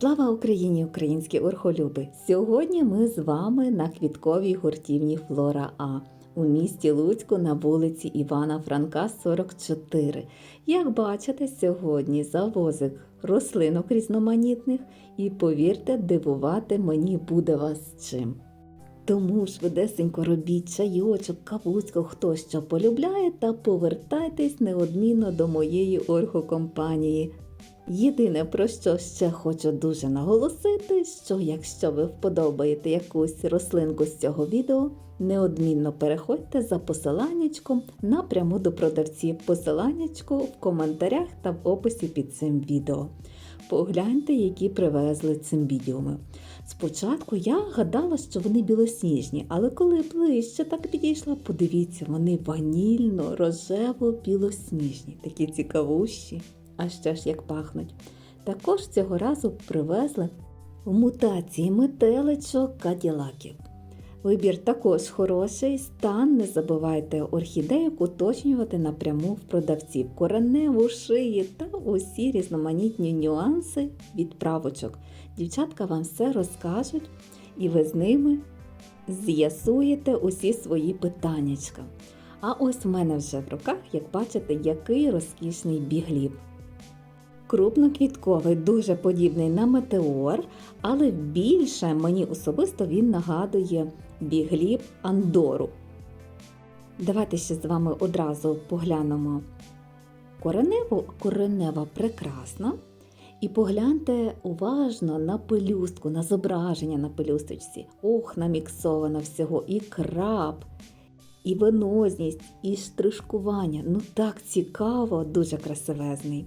Слава Україні, українські орхолюби! Сьогодні ми з вами на квітковій гуртівні Флора А у місті Луцьку на вулиці Івана Франка, 44. Як бачите, сьогодні завозик рослинок різноманітних і повірте, дивувати мені буде вас чим. Тому швидесенько робіть чайочок, кавуську, хто що полюбляє, та повертайтесь неодмінно до моєї орхокомпанії. Єдине, про що ще хочу дуже наголосити, що якщо ви вподобаєте якусь рослинку з цього відео, неодмінно переходьте за посиланнячком напряму до продавців. Посиланнячко в коментарях та в описі під цим відео. Погляньте, які привезли цим відеоми. Спочатку я гадала, що вони білосніжні, але коли ближче так підійшла, подивіться, вони ванільно, рожево білосніжні, такі цікавущі, а ще ж як пахнуть. Також цього разу привезли в мутації метеличок каділаків. Вибір також хороший, стан не забувайте орхідеїк уточнювати напряму в продавців, кореневу шиї та усі різноманітні нюанси відправочок. Дівчатка вам все розкажуть, і ви з ними з'ясуєте усі свої питаннячка. А ось в мене вже в руках, як бачите, який розкішний бігліб. Крупноквітковий, дуже подібний на метеор, але більше мені особисто він нагадує бігліб Андору. Давайте ще з вами одразу поглянемо кореневу. Коренева прекрасна. І погляньте уважно на пелюстку, на зображення на пелюсточці. Ох, наміксовано всього і краб, і венозність, і штришкування. Ну так цікаво, дуже красивезний.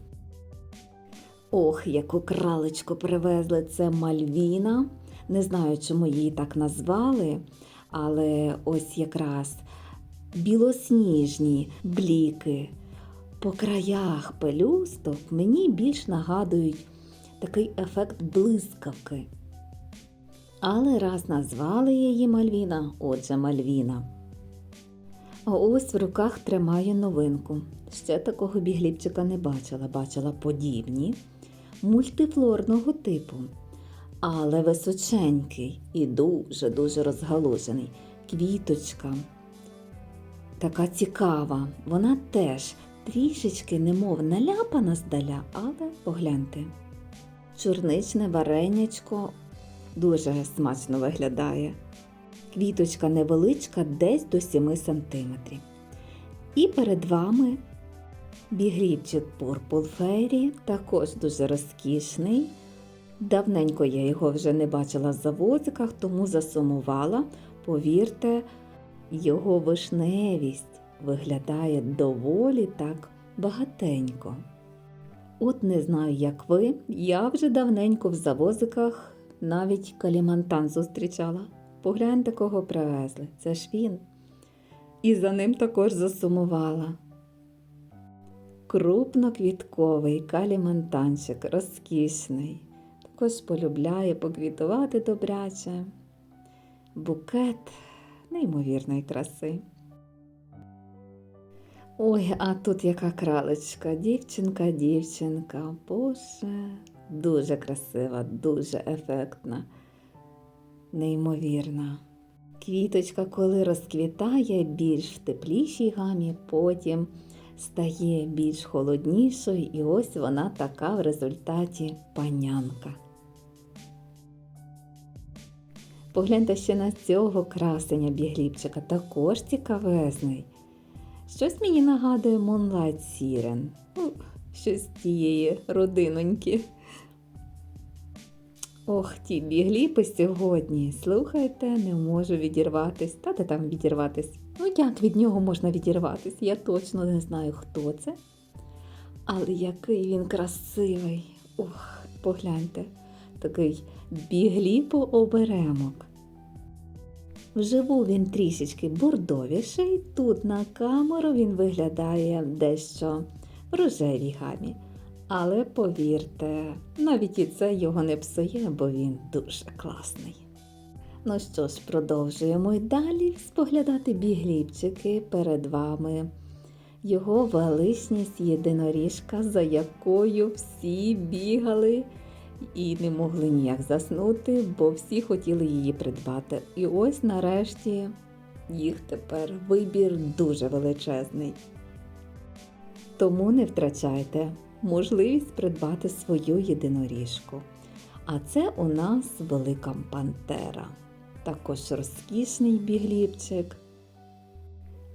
Ох, яку кралечку привезли це Мальвіна. Не знаю, чому її так назвали, але ось якраз білосніжні бліки по краях пелюсток мені більш нагадують такий ефект блискавки. Але раз назвали її Мальвіна, отже Мальвіна. А ось в руках тримає новинку. Ще такого бігліпчика не бачила, бачила подібні, мультифлорного типу, але височенький і дуже-дуже розгалужений. Квіточка. Така цікава, вона теж трішечки немов наляпана здаля, але погляньте. Чорничне варенячко дуже смачно виглядає. Квіточка невеличка, десь до 7 см. І перед вами бігрібчик Purple Fairy, також дуже розкішний. Давненько я його вже не бачила в завозиках, тому засумувала. Повірте, його вишневість виглядає доволі так багатенько. От не знаю, як ви, я вже давненько в завозиках навіть калімантан зустрічала. Погляньте, кого привезли, це ж він. І за ним також засумувала. Крупноквітковий калімантанчик, розкішний, також полюбляє поквітувати добряче. Букет неймовірної краси. Ой, а тут яка кралечка, дівчинка, дівчинка, боже, дуже красива, дуже ефектна, неймовірна. Квіточка, коли розквітає більш в теплішій гамі, потім стає більш холоднішою, і ось вона така в результаті панянка. Погляньте ще на цього красення бігліпчика, також цікавезний. Щось мені нагадує Siren. Ну, щось тієї родиноньки. Ох, ті бігліпи сьогодні. Слухайте, не можу відірватись. Та де там відірватись? Ну, як від нього можна відірватись? Я точно не знаю, хто це. Але який він красивий. Ох, погляньте, такий бігліпо-оберемок. Вживу він трішечки бордовіший, тут на камеру він виглядає дещо в рожевій гамі. Але повірте, навіть і це його не псує, бо він дуже класний. Ну що ж, продовжуємо й далі споглядати бігліпчики перед вами. Його величність єдиноріжка, за якою всі бігали і не могли ніяк заснути, бо всі хотіли її придбати. І ось нарешті їх тепер вибір дуже величезний. Тому не втрачайте можливість придбати свою єдиноріжку. А це у нас велика пантера. Також розкішний бігліпчик.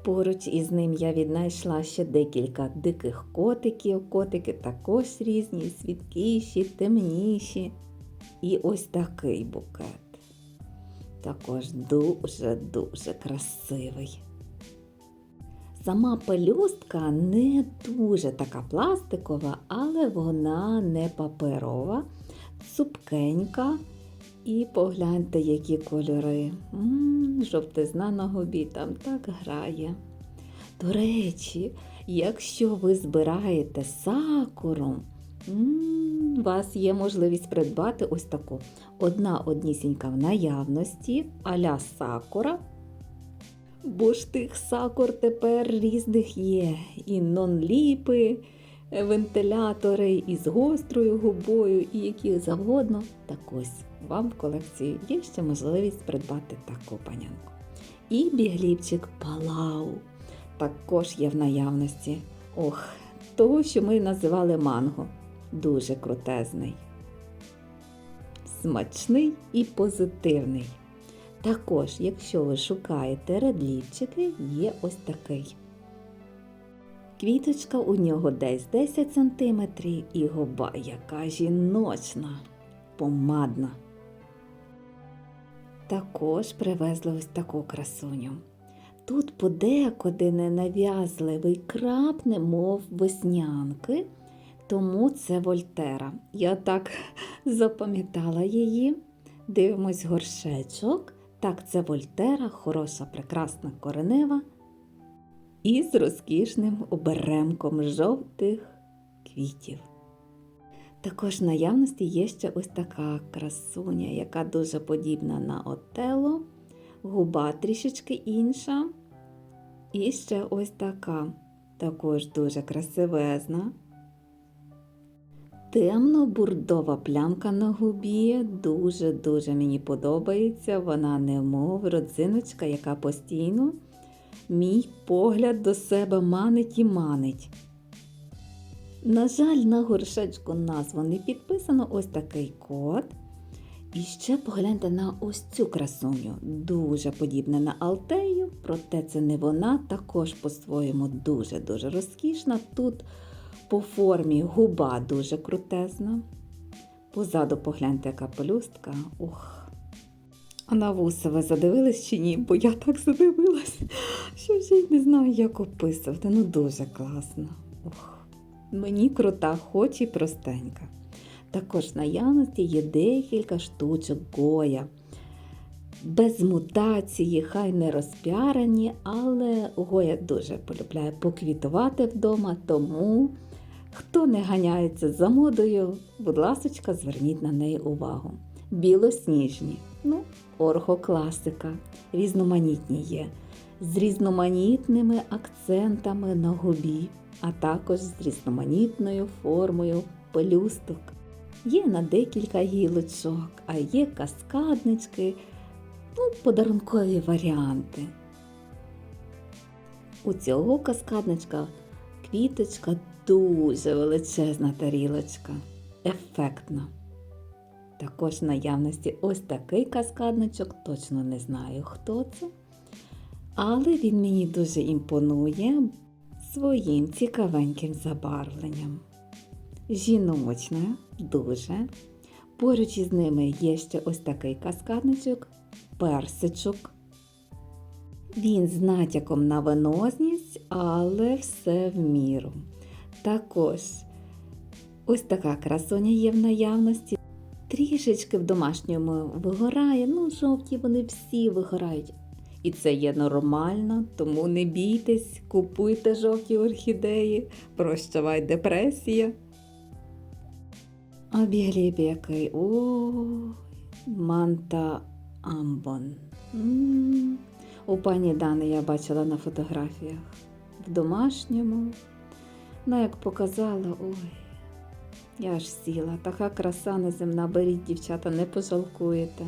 Поруч із ним я віднайшла ще декілька диких котиків. Котики також різні, світліші, темніші. І ось такий букет. Також дуже-дуже красивий. Сама пелюстка не дуже така пластикова, але вона не паперова, цупкенька. І погляньте, які кольори. М-м, жовтизна на губі там так грає. До речі, якщо ви збираєте сакуру, у вас є можливість придбати ось таку одна однісінька в наявності, аля сакура. Бо ж тих сакур тепер різних є. І нон-ліпи, вентилятори із гострою губою, і які завгодно. Так ось вам в колекції є ще можливість придбати таку панянку. І бігліпчик Палау також є в наявності. Ох, того, що ми називали манго. Дуже крутезний. Смачний і позитивний. Також, якщо ви шукаєте редлівчики, є ось такий. Квіточка у нього десь 10 см і губа яка жіночна, помадна. Також привезли ось таку красуню. Тут подекуди ненав'язливий крап, немов веснянки, тому це Вольтера. Я так запам'ятала її. Дивимось горшечок. Так, це Вольтера, хороша, прекрасна коренева. І з розкішним оберемком жовтих квітів. Також в наявності є ще ось така красуня, яка дуже подібна на отело, губа трішечки інша. І ще ось така, також дуже красивезна. Темно-бурдова плямка на губі дуже-дуже мені подобається. Вона немов родзиночка, яка постійно мій погляд до себе манить і манить. На жаль, на горшечку назву не підписано ось такий код. І ще погляньте на ось цю красуню. Дуже подібна на Алтею, проте це не вона, також по-своєму дуже-дуже розкішна. Тут по формі губа дуже крутезна. Позаду погляньте, яка пелюстка. Ух. А на вуса ви задивились чи ні? Бо я так задивилась, що вже й не знаю, як описувати. Ну дуже класно. Ух. Мені крута, хоч і простенька. Також в наявності є декілька штучок Гоя. Без мутації, хай не розпіарані, але Гоя дуже полюбляє поквітувати вдома, тому хто не ганяється за модою, будь ласочка, зверніть на неї увагу. Білосніжні, ну, орхокласика, різноманітні є, з різноманітними акцентами на губі, а також з різноманітною формою пелюсток. Є на декілька гілочок, а є каскаднички, ну, подарункові варіанти. У цього каскадничка квіточка дуже величезна тарілочка, ефектна. Також в наявності ось такий каскадничок, точно не знаю, хто це. Але він мені дуже імпонує своїм цікавеньким забарвленням. Жіночне, дуже. Поруч із ними є ще ось такий каскадничок, персичок. Він з натяком на венозність, але все в міру. Також ось така красуня є в наявності. Трішечки в домашньому вигорає, ну, жовті вони всі вигорають. І це є нормально, тому не бійтесь, купуйте жовті орхідеї, прощавай депресія. А бігліб який. О, манта амбон. М-м-м. У пані Дани я бачила на фотографіях. В домашньому. Ну, як показала, ой, Я ж сіла, така краса неземна, беріть, дівчата, не пожалкуєте.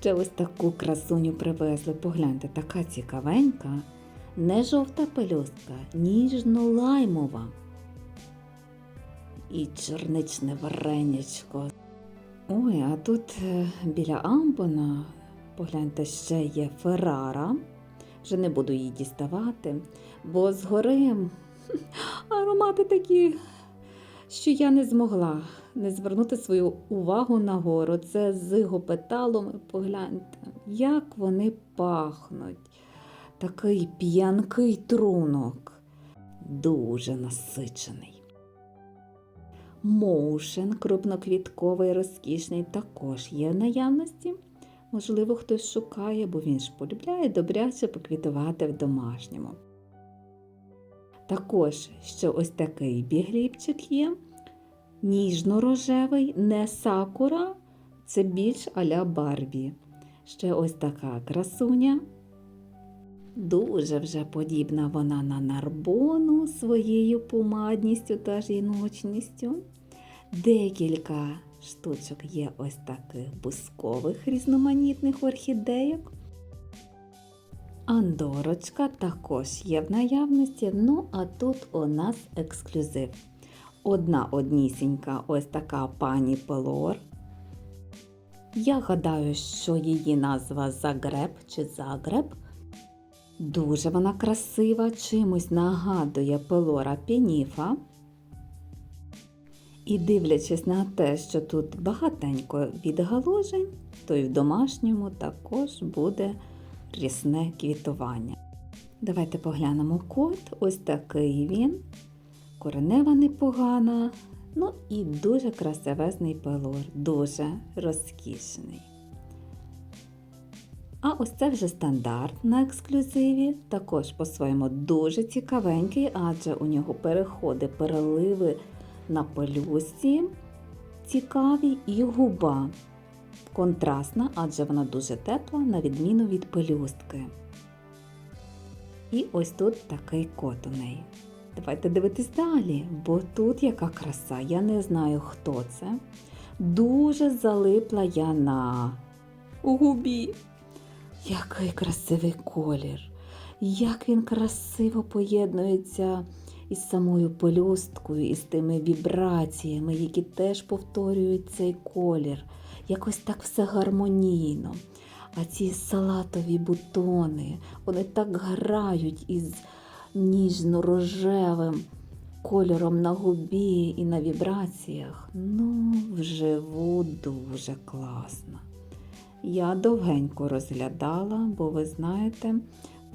Ще ось таку красуню привезли. Погляньте, така цікавенька, не жовта пелюстка, ніжно-лаймова. І чорничне варенячко. Ой, а тут е, біля амбона, погляньте, ще є Феррара. Вже не буду її діставати, бо згори аромати такі, що я не змогла не звернути свою увагу на гору. Це з гопеталом. Погляньте, як вони пахнуть. Такий п'янкий трунок, дуже насичений. Моушен крупноквітковий, розкішний, також є в наявності. Можливо, хтось шукає, бо він ж полюбляє добряче поквітувати в домашньому. Також ще ось такий бігліпчик є. Ніжно-рожевий, не сакура, це більш аля Барбі. Ще ось така красуня. Дуже вже подібна вона на нарбону своєю помадністю та жіночністю. Декілька штучок є ось таких бускових різноманітних орхідейок. Андорочка також є в наявності. Ну, а тут у нас ексклюзив. Одна однісінька ось така пані Пелор. Я гадаю, що її назва Загреб чи Загреб. Дуже вона красива, чимось нагадує Пелора Пініфа. І дивлячись на те, що тут багатенько відгалужень, то й в домашньому також буде рісне квітування. Давайте поглянемо код. Ось такий він. Коренева непогана. Ну і дуже красивезний пелор, дуже розкішний. А ось це вже стандарт на ексклюзиві, також по-своєму дуже цікавенький, адже у нього переходи, переливи на пелюсті цікаві і губа. Контрастна, адже вона дуже тепла, на відміну від пелюстки. І ось тут такий кот у неї. Давайте дивитись далі, бо тут яка краса, я не знаю, хто це. Дуже залипла я на губі. Який красивий колір, як він красиво поєднується із самою пелюсткою, і з тими вібраціями, які теж повторюють цей колір. Якось так все гармонійно. А ці салатові бутони, вони так грають із ніжно-рожевим кольором на губі і на вібраціях. Ну, вживу дуже класно. Я довгенько розглядала, бо ви знаєте,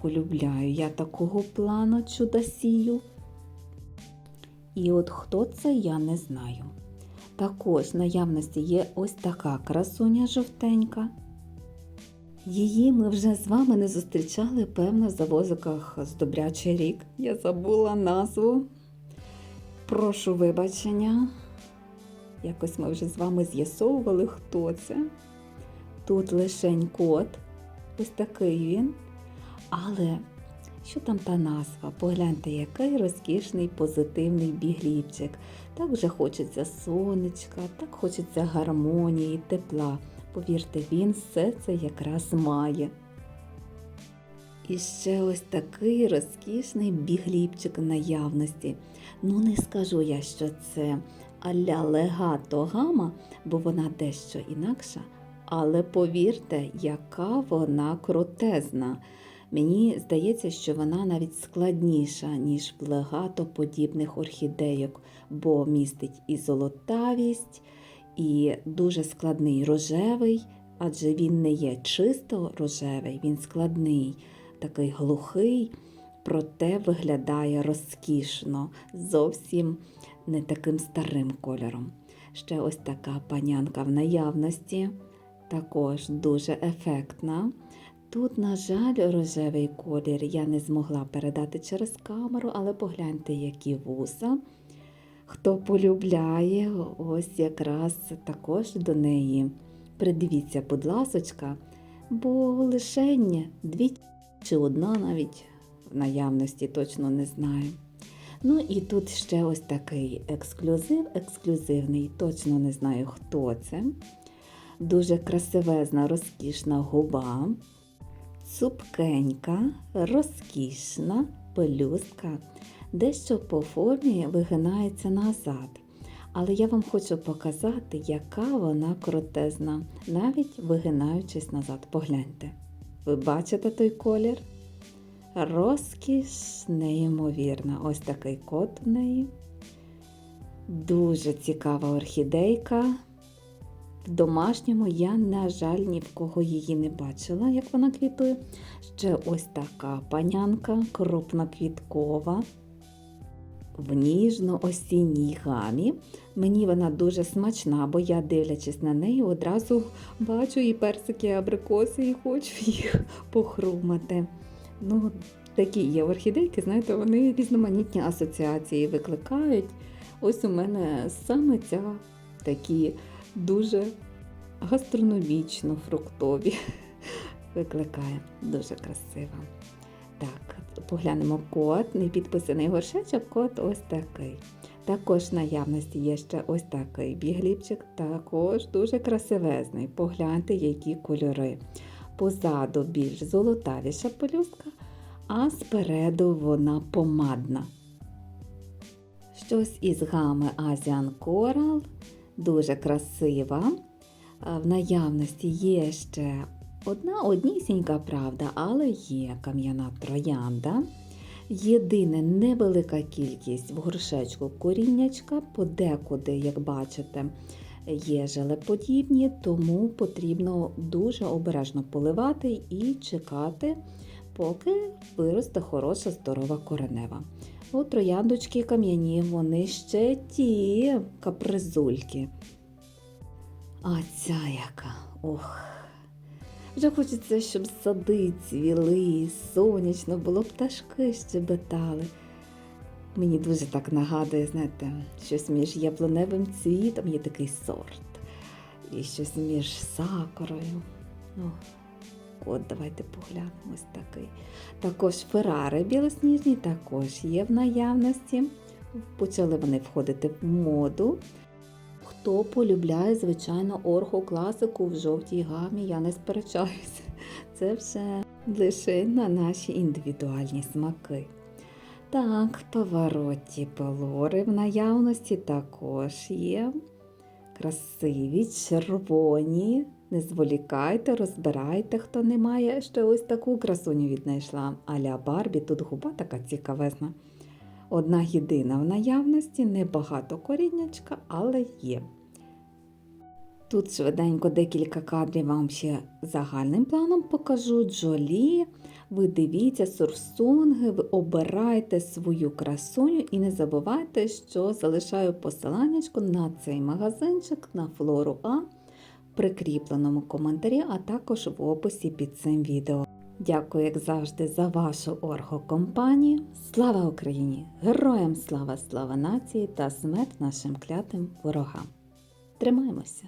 полюбляю я такого плану чудосію. І от хто це, я не знаю. Також наявності є ось така красуня жовтенька. Її ми вже з вами не зустрічали, певно, в завозиках з Добрячий рік. Я забула назву. Прошу вибачення. Якось ми вже з вами з'ясовували, хто це. Тут лишень кот, ось такий він. Але що там та назва? Погляньте, який розкішний позитивний бігліпчик. Так вже хочеться сонечка, так хочеться гармонії, тепла. Повірте, він все це якраз має. І ще ось такий розкішний бігліпчик наявності. Ну, не скажу я, що це аля легато гама, бо вона дещо інакша. Але повірте, яка вона крутезна. Мені здається, що вона навіть складніша, ніж в легато подібних орхідейок, бо містить і золотавість, і дуже складний рожевий, адже він не є чисто рожевий, він складний, такий глухий, проте виглядає розкішно, зовсім не таким старим кольором. Ще ось така панянка в наявності, також дуже ефектна. Тут, на жаль, рожевий колір я не змогла передати через камеру, але погляньте, які вуса. Хто полюбляє, ось якраз також до неї. Придивіться, будь ласочка, бо лишень дві чи одна навіть в наявності точно не знаю. Ну і тут ще ось такий ексклюзив, ексклюзивний, точно не знаю, хто це. Дуже красивезна, розкішна губа, цупкенька, розкішна пелюстка, дещо по формі вигинається назад. Але я вам хочу показати, яка вона крутезна, навіть вигинаючись назад. Погляньте. Ви бачите той колір? Розкіш неймовірна. Ось такий кот в неї. Дуже цікава орхідейка. В домашньому я, на жаль, ні в кого її не бачила, як вона квітує. Ще ось така панянка, крупноквіткова. В ніжно-осінній гамі. Мені вона дуже смачна, бо я, дивлячись на неї, одразу бачу і персики, і абрикоси, і хочу їх похрумати. Ну, такі є орхідейки, знаєте, вони різноманітні асоціації викликають. Ось у мене саме ця такі дуже гастрономічно фруктові викликає. Дуже красиво. Так, поглянемо код, не підписаний горшечок, код ось такий. Також наявності є ще ось такий бігліпчик, також дуже красивезний. Погляньте, які кольори. Позаду більш золотавіша пелюстка, а спереду вона помадна. Щось із гами Asian Coral, дуже красива. В наявності є ще одна однісінька правда, але є кам'яна троянда. Єдине невелика кількість в горшечку коріннячка, подекуди, як бачите, є желеподібні, тому потрібно дуже обережно поливати і чекати, поки виросте хороша здорова коренева. От трояндочки кам'яні, вони ще ті капризульки. А ця яка. Ох. Вже хочеться, щоб сади цвіли, сонячно було, пташки щебетали. Мені дуже так нагадує, знаєте, щось між яблуневим цвітом є такий сорт. І щось між сакурою. Ну, от давайте поглянемо ось такий. Також ферари білосніжні також є в наявності. Почали вони входити в моду. Хто полюбляє, звичайно, орхокласику в жовтій гамі, я не сперечаюся. Це все лише на наші індивідуальні смаки. Так, повороті пелори в наявності також є. Красиві, червоні. Не зволікайте, розбирайте, хто не має. Ще ось таку красуню віднайшла. Аля Барбі, тут губа така цікавезна. Одна єдина в наявності, небагато коріннячка, але є. Тут швиденько декілька кадрів вам ще загальним планом покажу. Джолі, ви дивіться сурсунги, ви обирайте свою красуню і не забувайте, що залишаю посиланнячку на цей магазинчик на флору А прикріпленому коментарі, а також в описі під цим відео. Дякую, як завжди, за вашу оргокомпанію. Слава Україні! Героям слава, слава нації та смерть нашим клятим ворогам! Тримаймося!